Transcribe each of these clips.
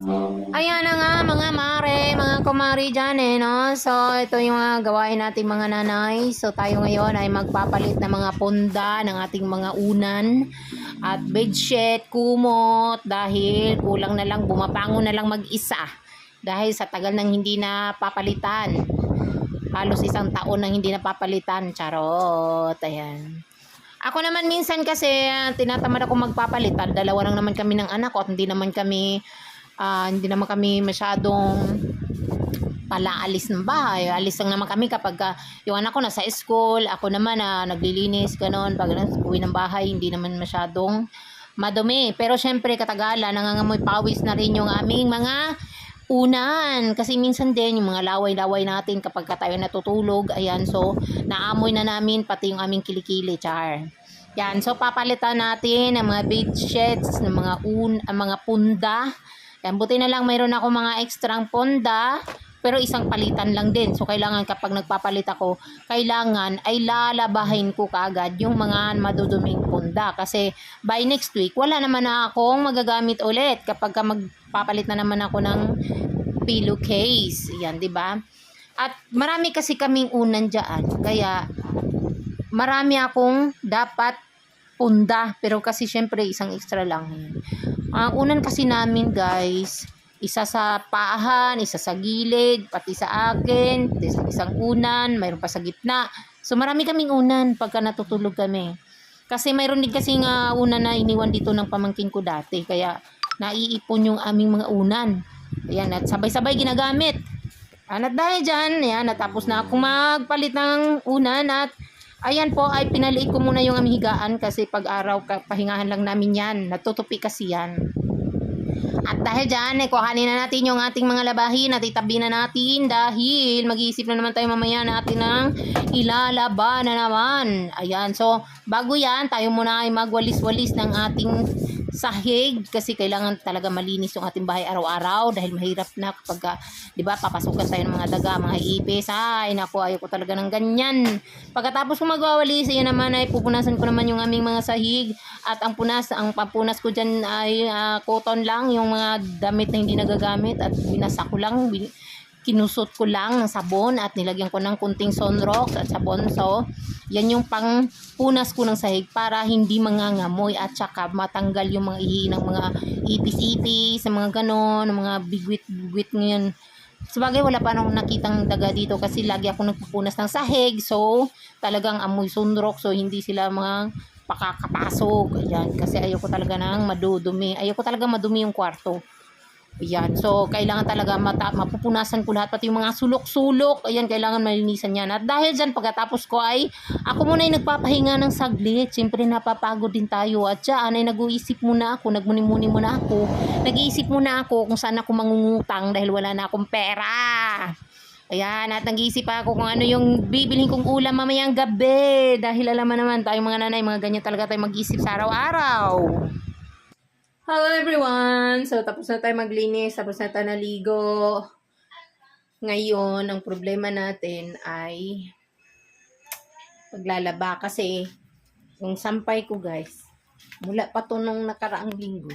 Ayan na nga mga mare, mga kumari dyan eh, no? So, ito yung mga gawain nating mga nanay. So, tayo ngayon ay magpapalit ng mga punda ng ating mga unan at bedsheet, kumot, dahil kulang na lang, bumabango na lang mag-isa. Dahil sa tagal nang hindi na papalitan. Halos isang taon nang hindi na papalitan. Charot, ayan. Ako naman minsan kasi ah, tinatamad ako magpapalitan. Dalawa lang naman kami ng anak ko at hindi naman kami Ah, hindi naman kami masyadong palaalis ng bahay. Alis lang naman kami kapag ah, yung anak ko nasa school, ako naman na naglilinis, ganun. Pag uwi ng bahay, hindi naman masyadong madumi. Pero syempre, katagalan, nangangamoy pawis na rin yung aming mga unan. Kasi minsan din, yung mga laway-laway natin kapag ka tayo natutulog, ayan, so, naamoy na namin pati yung aming kilikili, char. Yan, so papalitan natin ang mga bed sheets, ng mga un, ang mga punda. Yan, buti na lang mayroon ako mga ekstrang punda, pero isang palitan lang din. So, kailangan kapag nagpapalit ako, kailangan ay lalabahin ko kaagad yung mga maduduming punda. Kasi by next week, wala naman na akong magagamit ulit kapag ka magpapalit na naman ako ng pillowcase. Yan, di ba? At marami kasi kaming unan dyan. Kaya, marami akong dapat punda. Pero kasi syempre, isang extra lang. Ang unan kasi namin guys, isa sa paahan, isa sa gilid, pati sa akin, is- isang unan, mayroon pa sa gitna. So marami kaming unan pagka natutulog kami. Kasi mayroon din kasi nga unan na iniwan dito ng pamangkin ko dati. Kaya naiipon yung aming mga unan. Ayan, at sabay-sabay ginagamit. At dahil dyan, ayan, natapos na akong magpalit ng unan at ayan po ay pinaliit ko muna yung aming higaan kasi pag araw pahingahan lang namin yan. Natutupi kasi yan. At dahil dyan, eh, kuhanin na natin yung ating mga labahin at itabi na natin dahil mag-iisip na naman tayo mamaya natin ng ilalaba na naman. Ayan, so bago yan, tayo muna ay magwalis-walis ng ating sahig kasi kailangan talaga malinis yung ating bahay araw-araw dahil mahirap na kapag, ah, di ba, papasukan tayo ng mga daga, mga ipis. Ay, naku, ayaw ko talaga ng ganyan. Pagkatapos ko magwawalis, ayan naman ay pupunasan ko naman yung aming mga sahig at ang punas, ang pampunas ko dyan ay ah, cotton lang, yung mga damit na hindi nagagamit at binasa ko lang, kinusot ko lang ng sabon at nilagyan ko ng kunting sunrox at sabon. So, yan yung pang punas ko ng sahig para hindi mangangamoy at saka matanggal yung mga ihi ng mga ipis-ipis, mga ganon, mga bigwit-bigwit ngayon. Sabagay, wala pa nung nakitang daga dito kasi lagi ako nagpupunas ng sahig. So, talagang amoy sunrox. So, hindi sila mga pakakapasok. Ayan, kasi ayoko talaga ng madudumi. Ayoko talaga madumi yung kwarto. Ayan, so kailangan talaga mata, mapupunasan ko lahat, pati yung mga sulok-sulok, ayan, kailangan malinisan yan. At dahil dyan, pagkatapos ko ay, ako muna ay nagpapahinga ng saglit. Siyempre, napapagod din tayo. At dyan ay nag-uisip muna ako, nagmuni-muni muna ako. Nag-iisip muna ako kung saan ako mangungutang dahil wala na akong pera. Ayan, at nag-iisip ako kung ano yung bibilhin kong ulam mamayang gabi. Dahil alam naman, tayo mga nanay, mga ganyan talaga tayo mag-isip sa araw-araw. Hello everyone! So, tapos na tayo maglinis, tapos na tayo naligo. Ngayon, ang problema natin ay paglalaba kasi yung sampay ko guys, mula pa to nung nakaraang linggo,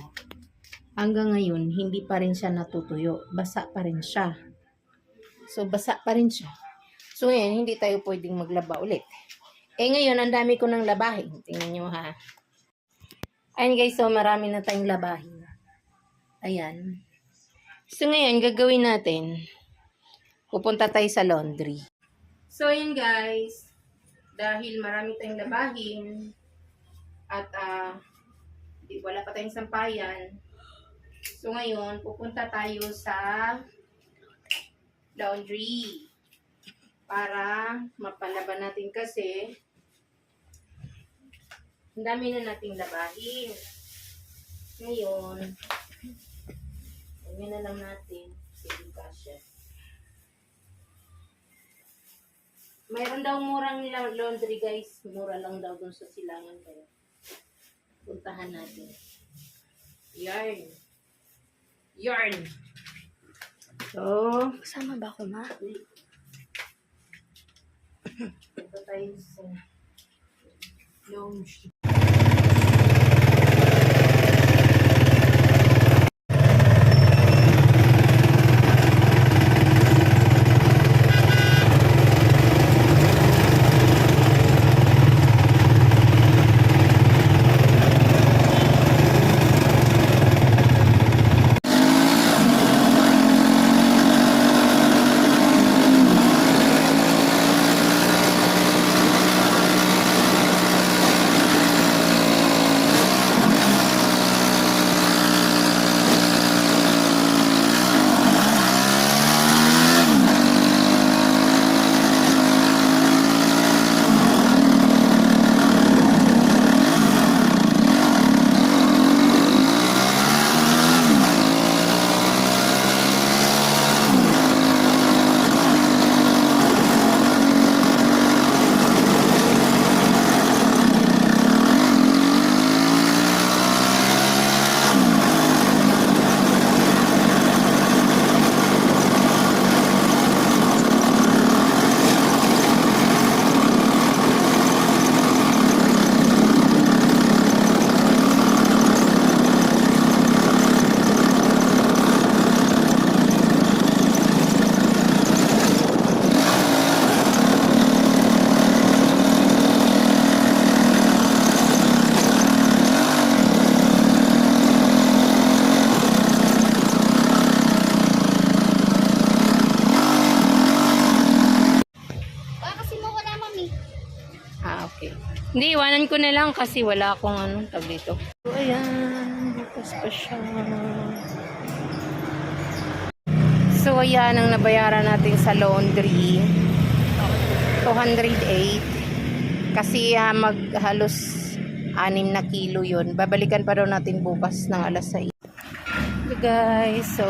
hanggang ngayon, hindi pa rin siya natutuyo. Basa pa rin siya. So, basa pa rin siya. So, ngayon, hindi tayo pwedeng maglaba ulit. Eh, ngayon, ang dami ko ng labahin. Tingnan nyo ha. Ayan guys, so marami na tayong labahin. Ayan. So ngayon, gagawin natin, pupunta tayo sa laundry. So ayan guys, dahil marami tayong labahin, at di wala pa tayong sampayan, so ngayon, pupunta tayo sa laundry para mapalaban natin kasi ang dami na nating labahin. Ngayon, ganyan na lang natin. Sige kasya. Mayroon daw murang la- laundry guys. Mura lang daw dun sa silangan kaya. Puntahan natin. Yarn. Yarn. So, Kasama ba ako, ma? ito tayo sa laundry. Hindi, iwanan ko na lang kasi wala akong ano, tag. So, ayan. Bukas pa siya. So, ayan ang nabayaran natin sa laundry. 208. Kasi ah, maghalos 6 na kilo yun. Babalikan pa daw natin bukas ng alas 6. Okay guys, so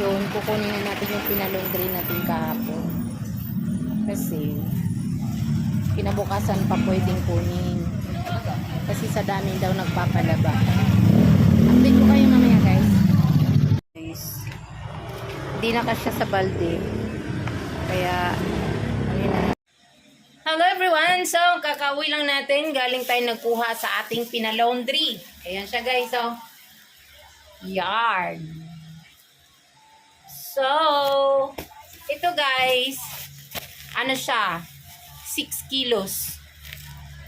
yun, kukunin na natin yung pinalaundry natin kahapon. Kasi, kinabukasan pa pwedeng kunin. Kasi sa dami daw nagpapalaba. Update ko kayo mamaya guys. Guys, Hindi na kasya sa balde. Kaya. Hello everyone! So, kakauwi lang natin. Galing tayo nagkuha sa ating pinalaundry. Ayan siya guys, oh. Yard. So, ito guys, ano siya? 6 kilos.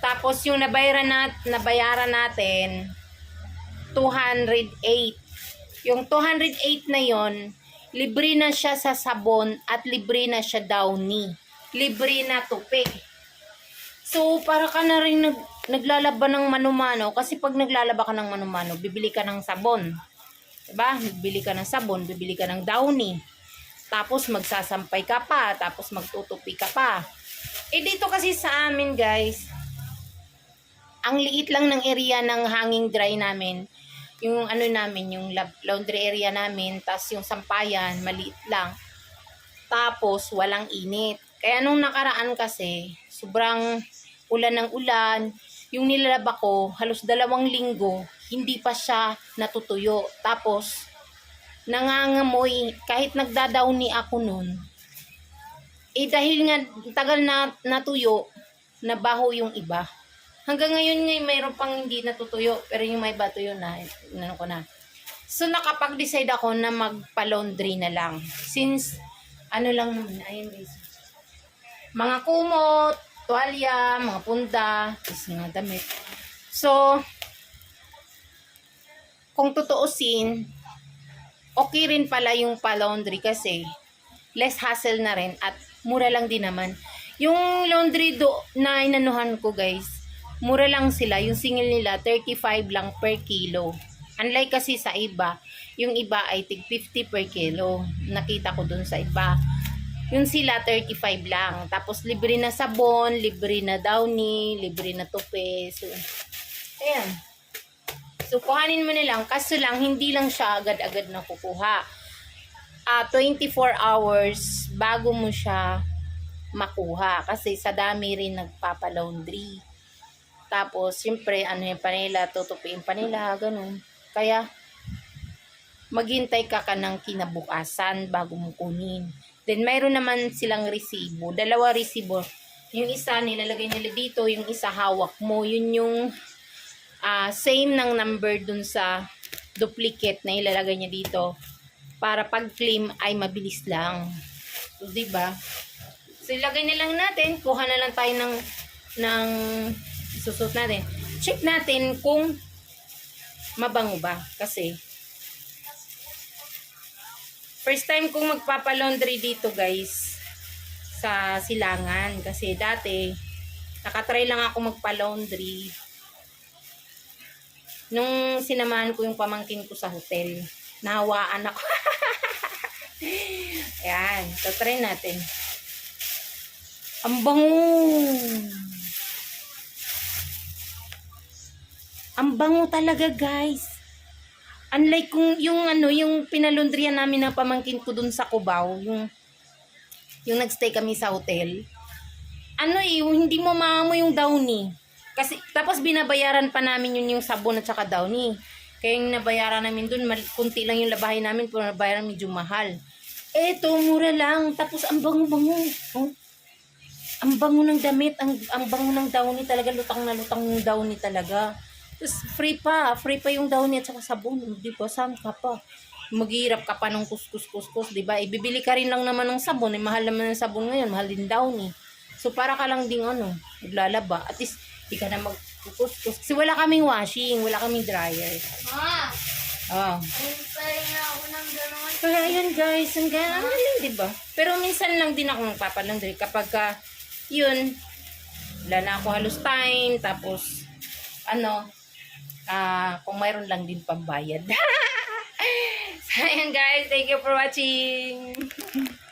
Tapos yung nabayaran, nat nabayaran natin, 208. Yung 208 na yon libre na siya sa sabon at libre na siya downy. Libre na tupi. So, para ka na rin nag, naglalaba ng manumano kasi pag naglalaba ka ng manumano, bibili ka ng sabon. Diba? Bibili ka ng sabon, bibili ka ng downy. Tapos magsasampay ka pa, tapos magtutupi ka pa. Eh dito kasi sa amin guys, ang liit lang ng area ng hanging dry namin. Yung ano namin, yung laundry area namin, tas yung sampayan, maliit lang. Tapos walang init. Kaya nung nakaraan kasi, sobrang ulan ng ulan, yung nilalaba ko, halos dalawang linggo, hindi pa siya natutuyo. Tapos, nangangamoy, kahit nagdadawni ako nun, eh dahil nga tagal na natuyo, nabaho yung iba. Hanggang ngayon nga mayroon pang hindi natutuyo, pero yung may bato yun na, ano ko na. So nakapag-decide ako na magpa-laundry na lang. Since, ano lang naman, ayun guys. Mga kumot, tuwalya, mga punda, tapos mga damit. So, kung tutuusin, okay rin pala yung pa-laundry kasi less hassle na rin at mura lang din naman. Yung laundry do na inanuhan ko guys, mura lang sila. Yung single nila, 35 lang per kilo. Unlike kasi sa iba, yung iba ay tig 50 per kilo. Nakita ko dun sa iba. Yung sila, 35 lang. Tapos libre na sabon, libre na downy, libre na tupe. So, ayan. So, kuhanin mo na lang. Kaso lang, hindi lang siya agad-agad na kukuha. Ah, 24 hours bago mo siya makuha. Kasi sa dami rin nagpapalaundry. Tapos, siyempre, ano yung panila, tutupiin pa nila, ganun. Kaya, maghintay ka ka ng kinabukasan bago mo kunin. Then, mayroon naman silang resibo. Dalawa resibo. Yung isa, nilalagay nila dito. Yung isa, hawak mo. Yun yung ah, same ng number dun sa duplicate na ilalagay niya dito. Para pag-claim ay mabilis lang. So, diba? So, ilagay na lang natin. Kuha na lang tayo ng, ng susot natin. Check natin kung mabango ba. Kasi, first time kong magpapalaundry dito guys sa silangan. Kasi dati, nakatry lang ako magpalaundry nung sinamahan ko yung pamangkin ko sa hotel. Nahawaan ako. Ayan. So, try natin. Ang bango. Ang bango talaga, guys. Unlike kung yung ano, yung pinalundrian namin na pamangkin ko dun sa Cubao, yung yung nagstay kami sa hotel. Ano eh, hindi mo maamoy yung downy. Kasi, tapos binabayaran pa namin yun yung sabon at saka downy. Kaya yung nabayaran namin dun, kunti lang yung labahin namin, pero nabayaran medyo mahal. Eto, mura lang. Tapos, ang bango-bango. Oh. Ang bango ng damit, ang, ang bango ng downy talaga, lutang na lutang yung downy talaga. Tapos, free pa. Free pa yung downy at saka sabon. Di ba? Saan ka pa? Maghihirap ka pa ng kuskus-kuskus, di ba? Ibibili ka rin lang naman ng sabon. Eh, mahal naman ng sabon ngayon. Mahal din downy. So, para ka lang ding ano, naglalaba. At least, di ka na magkukuskus. Kasi wala kaming washing, wala kaming dryer. Ma, Oh. gano'n. Kaya yun guys, ang galing, di ba? Pero minsan lang din ako magpapalandry kapag ka, yun, Wala na ako halos time. Tapos, ano, ah kung mayroon lang din pambayad. ayan guys. Thank you for watching.